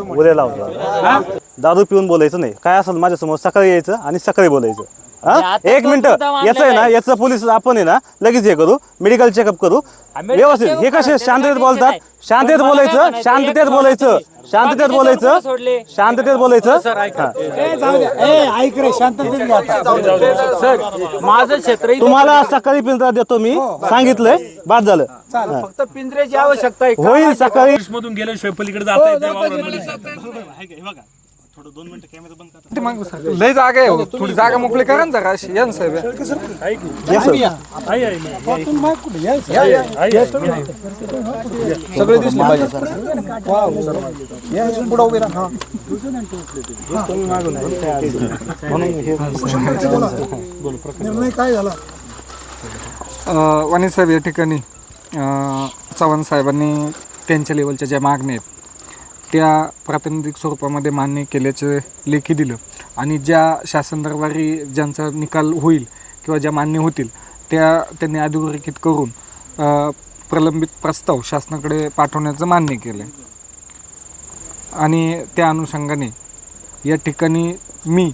उद्या लावतो. दारू पिऊन बोलायचं नाही. काय असेल माझ्यासमोर सकाळी यायचं आणि सकाळी बोलायचं. हा? आता एक मिनिट. याचं आहे ना. याचं पोलीस आपण आहे ना लगेच हे करू. मेडिकल चेकअप करू. व्यवस्थित. हे कसे शांततेत बोलतात? शांततेत बोलायचं? शांततेत बोलायचं. शांततेत बोलायचं. सोडले. शांततेत बोलायचं. हा. ए, जाऊ द्या. ए ऐक रे शांततेत. सर माझं क्षेत्र तुम्हाला सकाळी पिंजरा देतो मी. सांगितलंय. बाद झालं. फक्त पिंजऱ्याची आवश्यकता आहे. होईल सकाळी. मधून गेल्याशिवाय पलीकडे जाता लय जागा आहे हो. थोडी जागा मोकळी करा ना जरा अशी. या ना साहेब. आहे? या. सगळे दिसले पाहिजे. पुढं उभे राहा. हा. निर्णय काय झाला? वाणी साहेब या ठिकाणी अं, चव्हाण साहेबांनी त्यांच्या लेवलच्या ज्या मागण्या आहेत त्या प्रातिनिधिक स्वरूपामध्ये मान्य केल्याचं लेखी दिलं. आणि ज्या शासन दरबारी ज्यांचा निकाल होईल किंवा ज्या मान्य होतील त्या त्यांनी अधोरेखित करून प्रलंबित प्रस्ताव शासनाकडे पाठवण्याचं मान्य केलं आणि त्या अनुषंगाने या ठिकाणी मी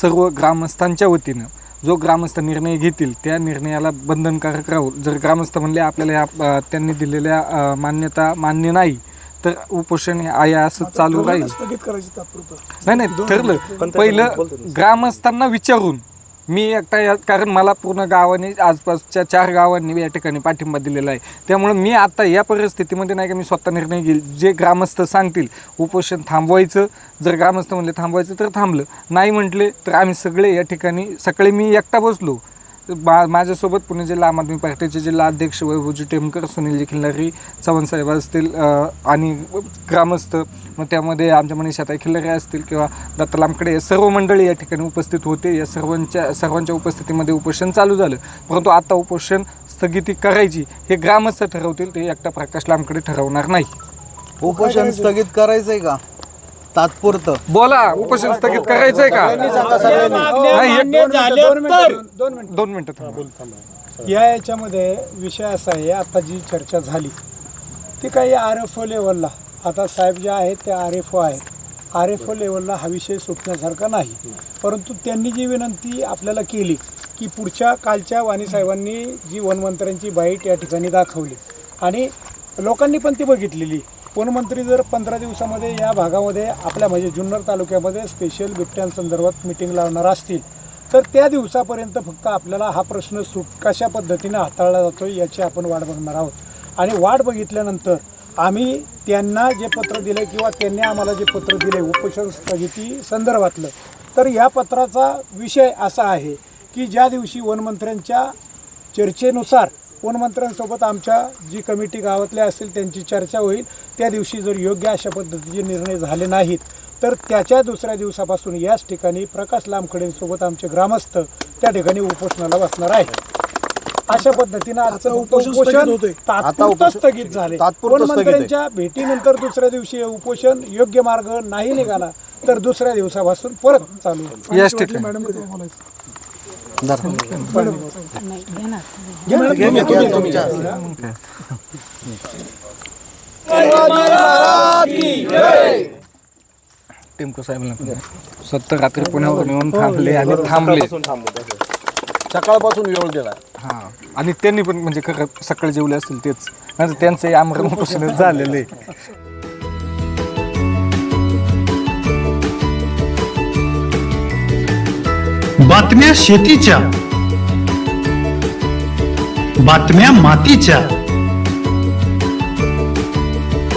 सर्व ग्रामस्थांच्या वतीनं जो ग्रामस्थ निर्णय घेतील त्या निर्णयाला बंधनकारक राहू. जर ग्रामस्थ म्हणले आपल्याला या त्यांनी दिलेल्या मान्यता मान्य नाही तर उपोषण हे आहे असं चालू राहील. स्थगित करायची तात्पुरतं. नाही नाही ठरलं. पहिलं ग्रामस्थांना विचारून मी एकटा या कारण मला पूर्ण गावाने आसपासच्या चार गावांनी या ठिकाणी पाठिंबा दिलेला आहे. त्यामुळे मी आता या परिस्थितीमध्ये नाही का मी स्वतः निर्णय घेईल. जे ग्रामस्थ सांगतील उपोषण थांबवायचं जर ग्रामस्थ म्हणले थांबवायचं तर थांबलं. नाही म्हटले तर आम्ही सगळे या ठिकाणी सकाळी मी एकटा बसलो. मा माझ्यासोबत पुणे जिल्हा आम आदमी पार्टीचे जिल्हा अध्यक्ष वैभवजी टेमकर सुनीलजी खिल्लारी चव्हाण साहेब असतील आणि ग्रामस्थ. मग त्यामध्ये आमच्या मनीषाताई खिल्लारी असतील किंवा दत्त लांबकडे सर्व मंडळी या ठिकाणी उपस्थित होते. या सर्वांच्या सर्वांच्या उपस्थितीमध्ये उपोषण चालू झालं. परंतु आता उपोषण स्थगिती करायची हे ग्रामस्थ ठरवतील ते एकटा प्रकाश लांबकडे ठरवणार नाही. उपोषण स्थगित करायचं आहे का? तात्पुरतं. बोला उपोषण स्थगित करायचंय का? नाही, एक- दोन मिनिटं, दोन मिनिटं, दोन मिनिटं. दोन मिनिटं थांबा. या याच्यामध्ये विषय असा आहे आता जी चर्चा झाली ती काही आर एफ ओ लेवलला. आता साहेब जे आहेत ते आर एफ ओ आहेत. आर एफ ओ लेवलला हा विषय सुटण्यासारखा नाही. परंतु त्यांनी जी विनंती आपल्याला केली की पुढच्या कालच्या वाणी साहेबांनी जी वनमंत्र्यांची बाईट या ठिकाणी दाखवली आणि लोकांनी पण ती बघितलेली वनमंत्री जर पंधरा दिवसामध्ये या भागामध्ये आपल्या म्हणजे जुन्नर तालुक्यामध्ये स्पेशल बिबट्यांसंदर्भात मिटिंग लावणार असतील तर त्या दिवसापर्यंत फक्त आपल्याला हा प्रश्न सुट कशा पद्धतीने हाताळला जातो याची आपण वाट बघणार आहोत. आणि वाट बघितल्यानंतर आम्ही त्यांना जे पत्र दिले किंवा त्यांनी आम्हाला जे पत्र दिले उपोषण स्थगिती संदर्भातलं तर या पत्राचा विषय असा आहे की ज्या दिवशी वनमंत्र्यांच्या चर्चेनुसार वनमंत्र्यांसोबत आमच्या जी कमिटी गावातल्या असतील त्यांची चर्चा होईल त्या दिवशी जर योग्य अशा पद्धतीचे निर्णय झाले नाहीत तर त्याच्या दुसऱ्या दिवसापासून याच ठिकाणी प्रकाश लांबखडेंसोबत आमचे ग्रामस्थ त्या ठिकाणी उपोषणाला बसणार आहे अशा पद्धतीनं आजचं उपोषण तात्पुरतं स्थगित झाले तात्पुरतं स्थगित आहे. वनमंत्र्यांच्या भेटीनंतर दुसऱ्या दिवशी उपोषण योग्य मार्ग नाही निघाला तर दुसऱ्या दिवसापासून परत चालू. याच ठिकाणी टेम्पो साहेबांना स्वतः रात्री पुण्यावरून येऊन थांबले आणि थांबले. सकाळपासून वेळ दिला हा. आणि त्यांनी पण म्हणजे खरं सकाळी जेवले असतील तेच. नाही त्यांचं आमरण उपोषणच झालेलं आहे. बातम्या शेतीच्या. बातम्या मातीच्या.